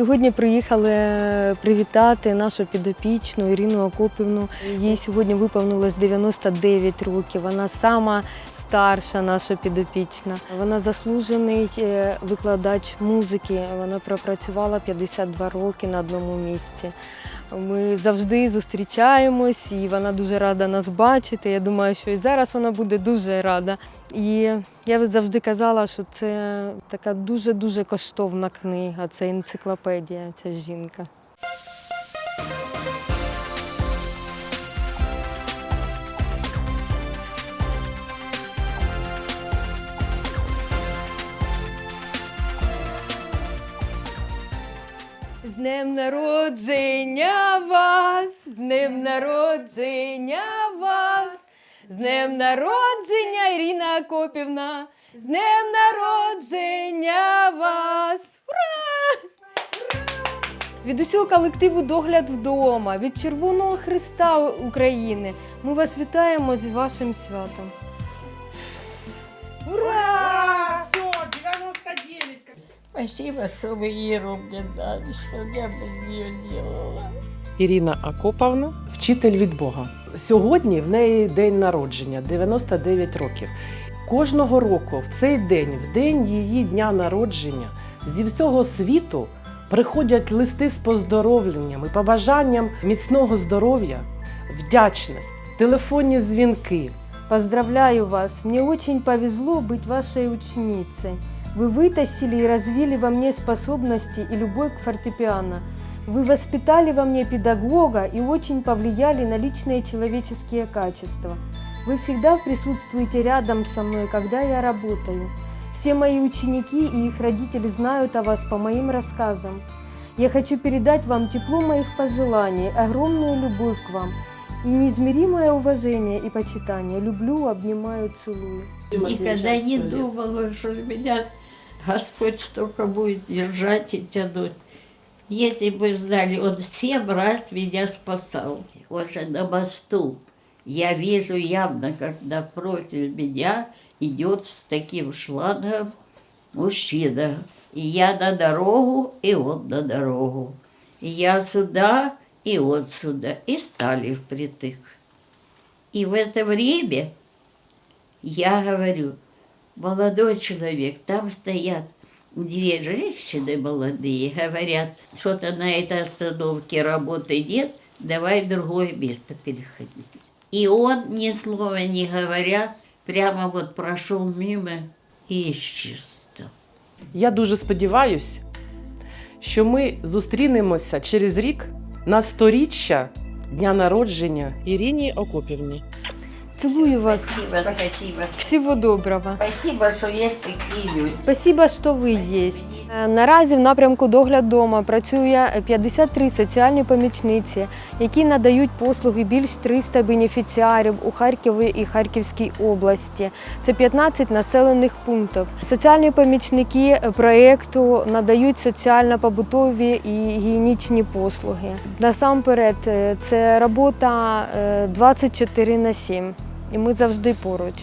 Сьогодні приїхали привітати нашу підопічну Ірину Окопівну. Їй сьогодні виповнилось 99 років. Вона сама старша наша підопічна. Вона заслужений е, викладач музики. Вона пропрацювала 52 роки на одному місці. Ми завжди зустрічаємось, і вона дуже рада нас бачити. Я думаю, що і зараз вона буде дуже рада. І я завжди казала, що це така дуже-дуже коштовна книга, це енциклопедія, ця жінка. Днем народження вас, з днем народження вас, з днем народження Ірина Акопівна, з днем народження вас. Ура! Від усього колективу Догляд вдома, від Червоного Христа України. Ми вас вітаємо з вашим святом. Ура! Все, 99. Спасибо, что вы Иру мне дали, что я без нее делала. Ірина Акоповна, вчитель від Бога. Сьогодні в неї день народження 99 років. Кожного року в цей день, в день її дня народження, зі всього світу приходять листи з поздоровленням і побажанням міцного здоров'я, вдячність, телефонні дзвінки. Поздравляю вас! Мне очень повезло быть вашей ученицей. Вы вытащили и развили во мне способности и любовь к фортепиано. Вы воспитали во мне педагога и очень повлияли на личные человеческие качества. Вы всегда присутствуете рядом со мной, когда я работаю. Все мои ученики и их родители знают о вас по моим рассказам. Я хочу передать вам тепло моих пожеланий, огромную любовь к вам и неизмеримое уважение и почитание. Люблю, обнимаю, целую. Никогда не думала, что меня Господь столько будет держать и тянуть. Если бы знали, Он семь раз меня спасал. Вот же на мосту я вижу явно, как напротив меня идет с таким шлангом мужчина. И я на дорогу, и он на дорогу. И я сюда, и он сюда. И стали впритык. И в это время я говорю, молодой человек, там стоят две женщины молодые, говорят, что-то на этой остановке работы нет, давай в другое место переходить. И он, ни слова не говоря, прямо вот прошел мимо и исчез там. Я дуже сподіваюся, що ми зустрінемося через рік на сторіччя дня народження Ірині Окопівні. Целую вас. Спасибо, спасибо. Всего доброго. Спасибо, что есть такие люди. Спасибо, що ви є. Е, Наразі в напрямку догляд дома працює 53 соціальні помічниці, які надають послуги більш 300 бенефіціарів у Харкові і Харківській області. Це 15 населених пунктів. Соціальні помічники проєкту надають соціально-побутові і гігієнічні послуги. Насамперед, е, це робота е, 24 на 7, і ми завжди поруч.